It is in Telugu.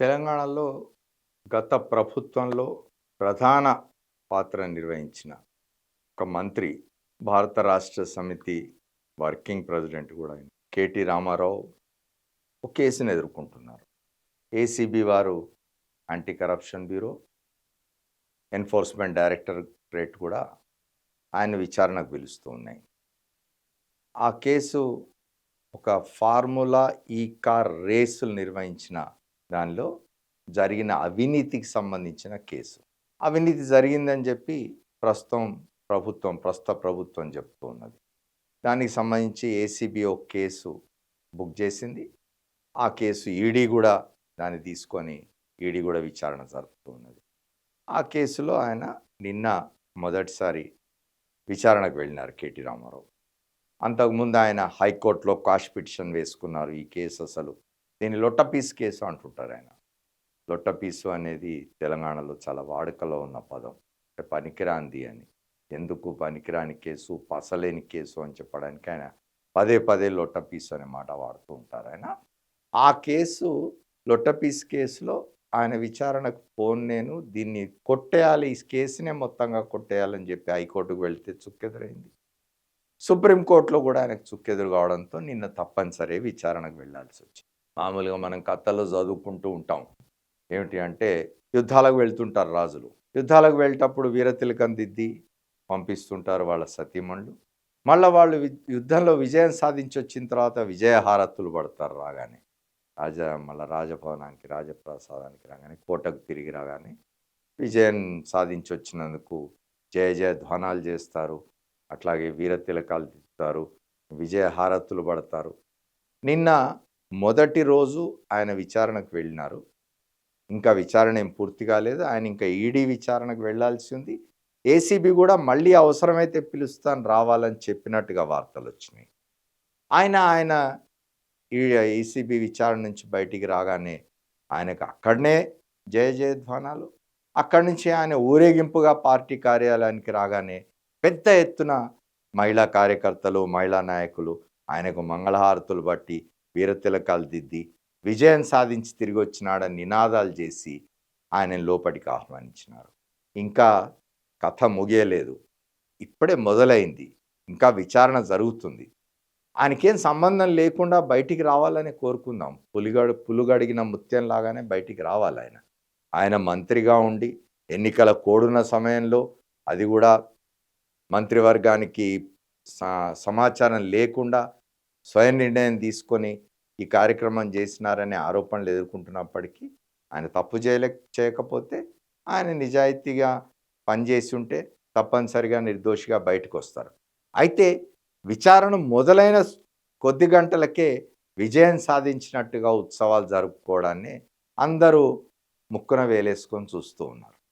తెలంగాణలో గత ప్రభుత్వంలో ప్రధాన పాత్ర నిర్వహించిన ఒక మంత్రి భారత రాష్ట్ర సమితి వర్కింగ్ ప్రెసిడెంట్ కూడా ఆయన. కేటీ రామారావు ఒక కేసును ఎదుర్కొంటున్నారు. ఏసీబీ వారు anti corruption bureau enforcement directorate కూడా ఆయన విచారణకు పిలుస్తూ ఉన్నాయి. ఆ కేసు ఒక ఫార్ములా ఈ కార్ రేసులు నిర్వహించిన దానిలో జరిగిన అవినీతికి సంబంధించిన కేసు. అవినీతి జరిగిందని చెప్పి ప్రస్తుతం ప్రభుత్వం ప్రస్తుత ప్రభుత్వం చెప్తూ ఉన్నది. దానికి సంబంధించి ఏసీబీ ఒక కేసు బుక్ చేసింది. ఆ కేసు ఈడీ కూడా దాన్ని తీసుకొని ఈడీ కూడా విచారణ జరుపుతూ ఉన్నది. ఆ కేసులో ఆయన నిన్న మొదటిసారి విచారణకు వెళ్ళినారు కేటీ రామారావు. అంతకుముందు ఆయన హైకోర్టులో కాష్ పిటిషన్ వేసుకున్నారు ఈ కేసు అసలు. దీన్ని లొట్టపీస్ కేసు అంటుంటారు ఆయన. లొట్టపీసు అనేది తెలంగాణలో చాలా వాడుకలో ఉన్న పదం. అంటే పనికిరాంది అని. ఎందుకు పనికిరాని కేసు పసలేని కేసు అని చెప్పడానికి ఆయన పదే పదే లొట్టపీసు అనే మాట వాడుతూ ఉంటారు ఆయన. ఆ కేసు లొట్టపీస్ కేసులో ఆయన విచారణకు ఫోన్ నేను దీన్ని కొట్టేయాలి ఈ కేసునే మొత్తంగా కొట్టేయాలని చెప్పి హైకోర్టుకు వెళ్తే చుక్కెదురైంది. సుప్రీంకోర్టులో కూడా ఆయనకు చుక్కెదురు కావడంతో నిన్న తప్పనిసరి విచారణకు వెళ్ళాల్సి వచ్చింది. మామూలుగా మనం కథల్లో చదువుకుంటూ ఉంటాం. ఏమిటి అంటే యుద్ధాలకు వెళ్తుంటారు రాజులు. యుద్ధాలకు వెళ్ళేటప్పుడు వీరతిలకం దిద్ది పంపిస్తుంటారు వాళ్ళ సతీమణులు. మళ్ళీ వాళ్ళు యుద్ధంలో విజయం సాధించి వచ్చిన తర్వాత విజయహారతులు పడతారు రాగానే. రాజా మళ్ళీ రాజభవనానికి రాజప్రసాదానికి రాగానే కోటకు తిరిగి రాగానే విజయం సాధించి వచ్చినందుకు జయ జయ ధ్వానాలు చేస్తారు. అట్లాగే వీరతిలకాలు దిద్దుతారు. విజయహారతులు పడతారు. నిన్న మొదటి రోజు ఆయన విచారణకు వెళ్ళినారు. ఇంకా విచారణ ఏం పూర్తి కాలేదు. ఆయన ఇంకా ఈడీ విచారణకు వెళ్ళాల్సి ఉంది. ఏసీబీ కూడా మళ్ళీ అవసరమైతే పిలుస్తాను రావాలని చెప్పినట్టుగా వార్తలు వచ్చినాయి. ఆయన ఆయన ఈ ఏసీబీ విచారణ నుంచి బయటికి రాగానే ఆయనకు అక్కడనే జయ జయధ్వానాలు అక్కడి నుంచి ఆయన ఊరేగింపుగా పార్టీ కార్యాలయానికి రాగానే పెద్ద ఎత్తున మహిళా కార్యకర్తలు మహిళా నాయకులు ఆయనకు మంగళహారతులు బట్టి వీరతిలకాలు దిద్ది విజయం సాధించి తిరిగి వచ్చినాడని నినాదాలు చేసి ఆయన లోపలికి ఆహ్వానించినారు. ఇంకా కథ ముగియలేదు. ఇప్పుడే మొదలైంది. ఇంకా విచారణ జరుగుతుంది. ఆయనకేం సంబంధం లేకుండా బయటికి రావాలని కోరుకుందాం. పులిగడు పులుగడిగిన ముత్యం లాగానే బయటికి రావాలి ఆయన. ఆయన మంత్రిగా ఉండి ఎన్నికల కోడున్న సమయంలో అది కూడా మంత్రివర్గానికి స- సమాచారం లేకుండా స్వయం నిర్ణయం తీసుకొని ఈ కార్యక్రమం చేసినారనే ఆరోపణలు ఎదుర్కొంటున్నప్పటికీ ఆయన తప్పు చేయలే చేయకపోతే ఆయన నిజాయితీగా పనిచేసి ఉంటే తప్పనిసరిగా నిర్దోషిగా బయటకు వస్తారు అయితే విచారణ మొదలైన కొద్ది గంటలకే విజయం సాధించినట్టుగా ఉత్సవాలు జరుపుకోవడాన్ని అందరూ ముక్కున వేలేసుకొని చూస్తూ ఉన్నారు.